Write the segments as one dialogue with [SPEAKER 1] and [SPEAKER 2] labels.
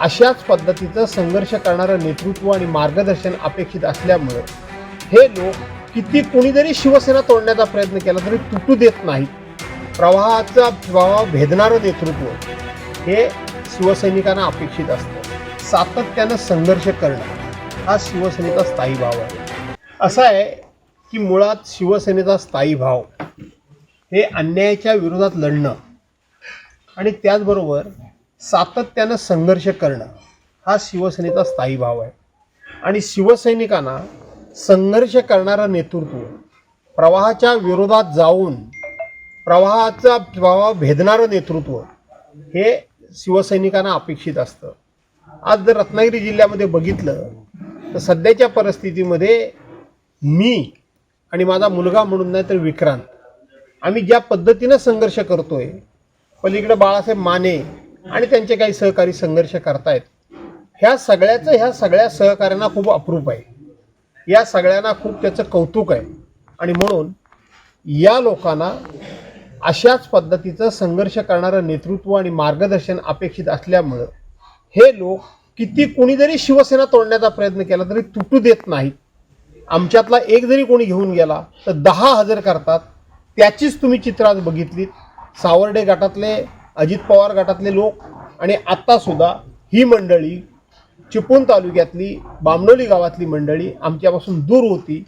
[SPEAKER 1] अशाच पद्धतीचं संघर्ष करणारं नेतृत्व आणि मार्गदर्शन अपेक्षित असल्यामुळं हे लोक किती कुणी जरी शिवसेना तोडण्याचा प्रयत्न केला तरी तुटू देत नाहीत. प्रवाहाचा प्रवाह भेदणारं नेतृत्व हे शिवसैनिकांना अपेक्षित असतं. सातत्यानं संघर्ष करणं हा शिवसेनेचा स्थायी भाव आहे. असं आहे की मुळात शिवसेनेचा स्थायी भाव हे अन्यायाच्या विरोधात लढणं आणि त्याचबरोबर सातत्यानं संघर्ष करणं हा शिवसेनेचा स्थायी भाव आहे. आणि शिवसैनिकांना संघर्ष करणारं नेतृत्व प्रवाहाच्या विरोधात जाऊन प्रवाहाचा प्रवाह भेदणारं नेतृत्व हे शिवसैनिकांना अपेक्षित असतं. आज जर रत्नागिरी जिल्ह्यामध्ये बघितलं तर सध्याच्या परिस्थितीमध्ये मी आणि माझा मुलगा म्हणून नाही तर विक्रांत आम्ही ज्या पद्धतीनं संघर्ष करतोय पलीकडे बाळासाहेब माने आणि त्यांचे काही सहकारी संघर्ष करतायत. ह्या सगळ्याचं ह्या सगळ्या सहकाऱ्यांना खूप अप्रूप आहे. या सगळ्यांना खूप त्याचं कौतुक आहे. आणि म्हणून या लोकांना अशाच पद्धतीचं संघर्ष करणारं नेतृत्व आणि मार्गदर्शन अपेक्षित असल्यामुळं हे लोक किती कुणी जरी शिवसेना तोडण्याचा प्रयत्न केला तरी तुटू देत नाहीत. आमच्यातला एक जरी कोणी घेऊन गेला तर दहा हजर करतात. त्याचीच तुम्ही चित्र आज बघितलीत. सावर्डे गटातले अजित पवार गटातले लोक आणि आत्तासुद्धा ही मंडळी चिपळूण तालुक्यातली बामणोली गावातली मंडळी आमच्यापासून दूर होती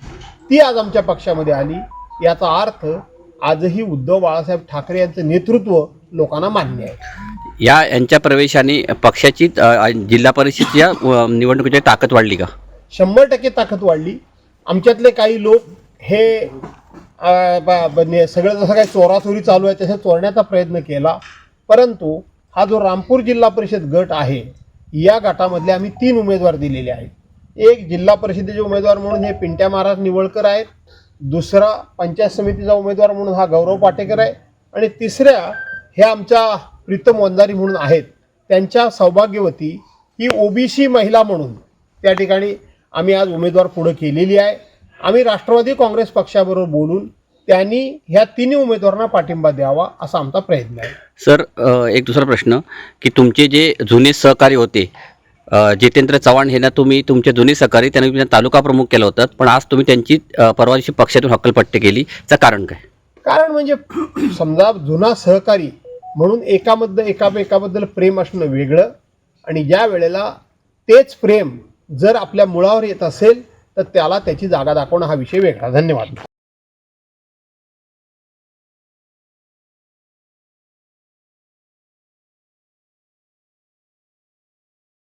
[SPEAKER 1] ती आज आमच्या पक्षामध्ये आली. याचा अर्थ आजही उद्धव बाळासाहेब ठाकरे यांचं नेतृत्व लोकांना मान्य आहे.
[SPEAKER 2] या यांच्या प्रवेशाने पक्षाची जिल्हा परिषदच्या निवडणुकीची ताकद वाढली का?
[SPEAKER 1] शंभर टक्के ताकद वाढली. आमच्यातले काही लोक हे सगळं जसं काही चोराचोरी चालू आहे तसं चोरण्याचा प्रयत्न केला. परंतु हा जो रामपूर जिल्हा परिषद गट आहे या गटामधले आम्ही तीन उमेदवार दिलेले आहेत. एक जिल्हा परिषदेचे उमेदवार म्हणून हे पिंट्या महाराज निवळकर आहेत. दुसरा पंचायत समितीचा उमेदवार म्हणून हा गौरव पाटेकर आहे. आणि तिसऱ्या हे आमच्या प्रीतम वंजारी म्हणून आहेत. त्यांच्या सौभाग्यवती ही ओबीसी महिला म्हणून त्या ठिकाणी आम्ही आज उमेदवार पुढं केलेली आहे. आम्ही राष्ट्रवादी काँग्रेस पक्षाबरोबर बोलून त्यांनी ह्या तिन्ही उमेदवारांना पाठिंबा द्यावा असा आमचा प्रयत्न आहे.
[SPEAKER 2] सर एक दुसरा प्रश्न की तुमचे जे जुने सहकारी होते जितेंद्र चव्हाण हे ना तुम्ही तुमचे जुने सहकारी त्यांना तालुका प्रमुख केलं होतं पण आज तुम्ही त्यांची परवा दिवशी पक्षातून हक्कलपट्टी केली त्याचं कारण काय?
[SPEAKER 1] कारण म्हणजे समजा जुना सहकारी म्हणून एकाबद्दल एका एकाबद्दल प्रेम असणं वेगळं आणि ज्या वेळेला तेच प्रेम जर आपल्या मुळावर येत असेल तर त्याला त्याची जागा दाखवणं हा विषय वेगळा. धन्यवाद.